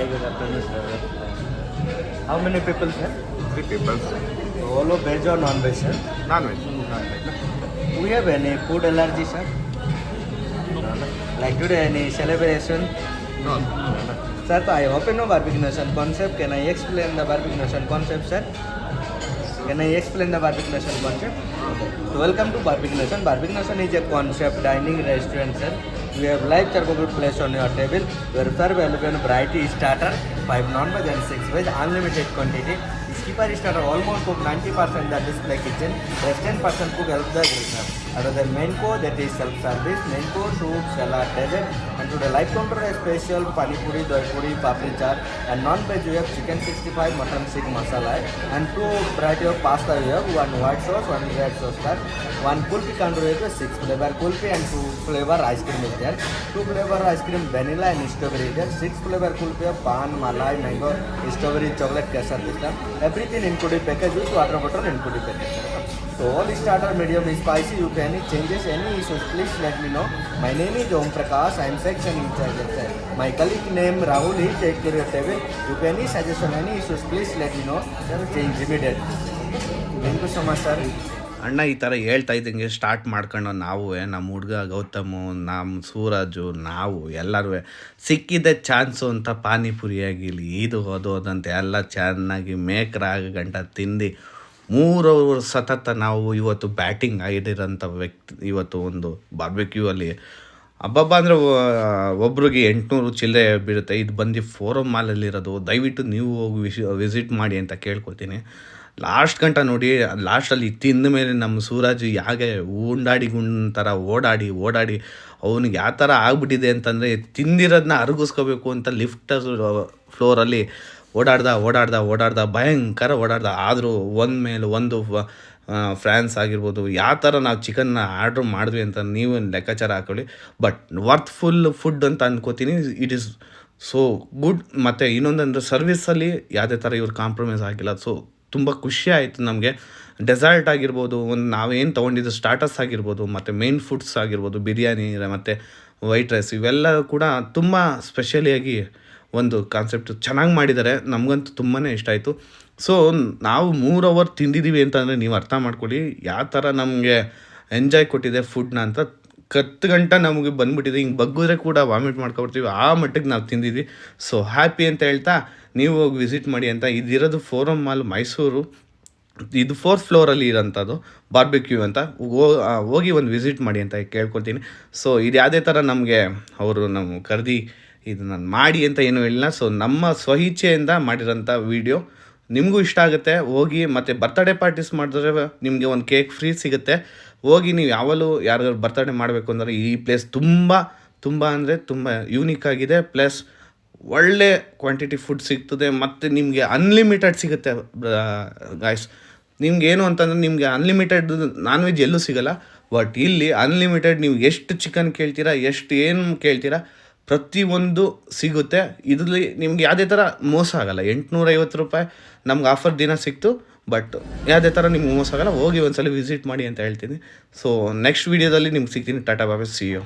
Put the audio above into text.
Hi, good afternoon, sir. How many people, sir? Three people. All of veg or non-veg, sir? Non-veg. Do We have any food allergy, sir? Like today, any celebration? No. Sir, I open no barbecue nation concept. Can I explain the barbecue nation concept, sir? Can I explain the barbecue nation concept? So welcome to barbecue nation. Barbecue nation is a concept dining restaurant, sir. We have live carbohydrate placed on your table. We're served and bright starter. Five non veg and six veg unlimited quantity इसकी पर इस तरह almost cook ninety percent the display kitchen ten percent cook help the greener other than main को that is self service main को soup salad dessert and to the life counter है special panipuri dahipuri papdi chaat and non veg you have chicken sixty five mutton seekh masala है and two variety of pasta you have one white sauce one red sauce का one kulfi counter है six flavour kulfi and two flavour ice cream is two flavour ice cream vanilla and strawberry is six flavour kulfi of paan मारे you so much, sir. ಅಣ್ಣ ಈ ಥರ ಹೇಳ್ತಾ ಇದ್ದಂಗೆ start ಮಾಡ್ಕೊಂಡು ನಾವು ನಮ್ಮ ಹುಡುಗ ಗೌತಮು ನಮ್ಮ ಸೂರಜು, ನಾವು ಎಲ್ಲರೂ ಸಿಕ್ಕಿದ್ದೆ ಚಾನ್ಸು ಅಂತ ಪಾನಿಪುರಿ ಆಗಿರಲಿ ಇದು ಅದು ಅದಂತ ಎಲ್ಲ ಚೆನ್ನಾಗಿ ಮೇಕ್ರಾಗ ಗಂಟ ತಿಂದು ಮೂರು ಸತತ ನಾವು ಇವತ್ತು ಬ್ಯಾಟಿಂಗ್ ಆಗಿರೋಂಥ ವ್ಯಕ್ತಿ, ಇವತ್ತು ಒಂದು ಬಾರ್ಬೆಕ್ಯೂ ಅಲ್ಲಿ. ಹಬ್ಬಬ್ಬ ಅಂದರೆ ಒಬ್ರಿಗೆ ಎಂಟುನೂರು ಚಿಲ್ಲರೆ ಬೀಳುತ್ತೆ. ಇದು ಬಂದು ಫೋರಮ್ ಮಾಲಲ್ಲಿರೋದು ದಯವಿಟ್ಟು ನೀವು ಹೋಗಿ ವಿಶಿ ವಿಸಿಟ್ ಮಾಡಿ ಅಂತ ಕೇಳ್ಕೊತೀನಿ ಲಾಸ್ಟ್ ಗಂಟ ನೋಡಿ ಲಾಸ್ಟಲ್ಲಿ ತಿಂದ ಮೇಲೆ ನಮ್ಮ ಸೂರಜ್ ಯಾಗೆ ಉಂಡಾಡಿ ಗುಂಡ್ ಥರ ಓಡಾಡಿ ಓಡಾಡಿ ಅವನಿಗೆ ಯಾವ ಥರ ಆಗ್ಬಿಟ್ಟಿದೆ ಅಂತಂದರೆ ತಿಂದಿರೋದನ್ನ ಅರಗಿಸ್ಕೋಬೇಕು ಅಂತ ಲಿಫ್ಟ್ ಫ್ಲೋರಲ್ಲಿ ಓಡಾಡ್ದ ಓಡಾಡ್ದ ಓಡಾಡ್ದ, ಭಯಂಕರ ಓಡಾಡ್ದ. ಆದರೂ ಒಂದು ಮೇಲೆ ಒಂದು ಫ್ರಾನ್ಸ್ ಆಗಿರ್ಬೋದು, ಯಾವ ಥರ ನಾವು ಚಿಕನ್ನ ಆರ್ಡ್ರ್ ಮಾಡಿದ್ವಿ ಅಂತ ನೀವು ಲೆಕ್ಕಾಚಾರ ಹಾಕೊಳ್ಳಿ. ಬಟ್ ವರ್ತ್ಫುಲ್ ಫುಡ್ ಅಂತ ಅಂದ್ಕೋತೀನಿ ಇಟ್ ಈಸ್ ಸೊ ಗುಡ್ ಮತ್ತು ಇನ್ನೊಂದಂದ್ರೆ ಸರ್ವಿಸಲ್ಲಿ ಯಾವುದೇ ಥರ ಇವ್ರು ಕಾಂಪ್ರಮೈಸ್ ಆಗಿಲ್ಲ. ಸೊ ತುಂಬ ಖುಷಿ ಆಯಿತು ನಮಗೆ. ಡೆಸರ್ಟ್ ಆಗಿರ್ಬೋದು, ಒಂದು ನಾವೇನು ತೊಗೊಂಡಿದ್ದು ಸ್ಟಾರ್ಟರ್ಸ್ ಆಗಿರ್ಬೋದು, ಮತ್ತು ಮೇನ್ ಫುಡ್ಸ್ ಆಗಿರ್ಬೋದು, ಬಿರಿಯಾನಿ ಮತ್ತು ವೈಟ್ ರೈಸ್ ಇವೆಲ್ಲ ಕೂಡ ತುಂಬ ಸ್ಪೆಷಲಿಯಾಗಿ ಒಂದು ಕಾನ್ಸೆಪ್ಟ್ ಚೆನ್ನಾಗಿ ಮಾಡಿದ್ದಾರೆ ನಮಗಂತೂ ತುಂಬಾ ಇಷ್ಟ ಆಯಿತು. ಸೊ ನಾವು ಮೂರು ಅವರ್ ತಿಂದಿದ್ದೀವಿ ಅಂತಂದರೆ ನೀವು ಅರ್ಥ ಮಾಡ್ಕೊಳ್ಳಿ, ಯಾವ ಥರ ನಮಗೆ ಎಂಜಾಯ್ ಕೊಟ್ಟಿದೆ ಫುಡ್ನ ಅಂತ ಕತ್ತು ಗಂಟ ನಮಗೆ ಬಂದ್ಬಿಟ್ಟಿದೆ. ಹಿಂಗೆ ಬಗ್ಗಿದ್ರೆ ಕೂಡ ವಾಮಿಟ್ ಮಾಡ್ಕೊಬಿಡ್ತೀವಿ. ಆ ಮಟ್ಟಿಗೆ ನಾವು ತಿಂದಿದ್ವಿ. ಸೊ ಹ್ಯಾಪಿ ಅಂತ ಹೇಳ್ತಾ ನೀವು ಹೋಗಿ ವಿಸಿಟ್ ಮಾಡಿ ಅಂತ ಇದಿರೋದು ಫೋರಮ್ ಮಾಲ್ ಮೈಸೂರು. ಇದು ಫೋರ್ತ್ ಫ್ಲೋರಲ್ಲಿ ಇರೋಂಥದ್ದು ಬಾರ್ಬಿಕ್ಯೂ ಅಂತ. ಹೋಗಿ ಒಂದು ವಿಸಿಟ್ ಮಾಡಿ ಅಂತ ಕೇಳ್ಕೊತೀನಿ ಸೊ ಇದು ಯಾವುದೇ ಥರ ನಮಗೆ ಅವರು ನಮ್ಮ ಕರೆದಿ ಇದು ನಾನು ಮಾಡಿ ಅಂತ ಏನು ಹೇಳಿಲ್ಲ ಸೊ ನಮ್ಮ ಸ್ವಇಚ್ಛೆಯಿಂದ ಮಾಡಿರೋಂಥ ವಿಡಿಯೋ ನಿಮಗೂ ಇಷ್ಟ ಆಗುತ್ತೆ, ಹೋಗಿ ಮತ್ತು ಬರ್ತಡೇ ಪಾರ್ಟೀಸ್ ಮಾಡಿದ್ರೆ ನಿಮಗೆ ಒಂದು ಕೇಕ್ ಫ್ರೀ ಸಿಗುತ್ತೆ. ಹೋಗಿ ನೀವು ಯಾವಾಗಲೂ ಯಾರಿಗಾರು ಬರ್ತಡೇ ಮಾಡಬೇಕು ಅಂದರೆ ಈ ಪ್ಲೇಸ್ ತುಂಬ ತುಂಬ ಅಂದರೆ ತುಂಬ ಯೂನಿಕ್ ಆಗಿದೆ. ಪ್ಲಸ್ ಒಳ್ಳೆ ಕ್ವಾಂಟಿಟಿ ಫುಡ್ ಸಿಗ್ತದೆ ಮತ್ತು ನಿಮಗೆ ಅನ್ಲಿಮಿಟೆಡ್ ಸಿಗುತ್ತೆ ಗಾಯ್ಸ್ ನಿಮ್ಗೆ ಏನು ಅಂತಂದರೆ ನಿಮಗೆ ಅನ್ಲಿಮಿಟೆಡ್ ನಾನ್ ವೆಜ್ ಎಲ್ಲೂ ಸಿಗಲ್ಲ. ಬಟ್ ಇಲ್ಲಿ ಅನ್ಲಿಮಿಟೆಡ್ ನೀವು ಎಷ್ಟು ಚಿಕನ್ ಕೇಳ್ತೀರಾ, ಎಷ್ಟು ಏನು ಕೇಳ್ತೀರಾ ಪ್ರತಿಯೊಂದು ಸಿಗುತ್ತೆ. ಇದರಲ್ಲಿ ನಿಮ್ಗೆ ಯಾವುದೇ ಥರ ಮೋಸ ಆಗಲ್ಲ. ಎಂಟುನೂರೈವತ್ತು ರೂಪಾಯಿ ನಮ್ಗೆ ಆಫರ್ ದಿನ ಸಿಕ್ತು, ಬಟ್ ಯಾವುದೇ ಥರ ನಿಮ್ಗೆ ಮೋಸ ಆಗಲ್ಲ. ಹೋಗಿ ಒಂದ್ಸಲ ವಿಸಿಟ್ ಮಾಡಿ ಅಂತ ಹೇಳ್ತೀನಿ. ಸೊ ನೆಕ್ಸ್ಟ್ ವೀಡಿಯೋದಲ್ಲಿ ನಿಮ್ಗೆ ಸಿಗ್ತೀನಿ. Tata ಬಾಬೆ C you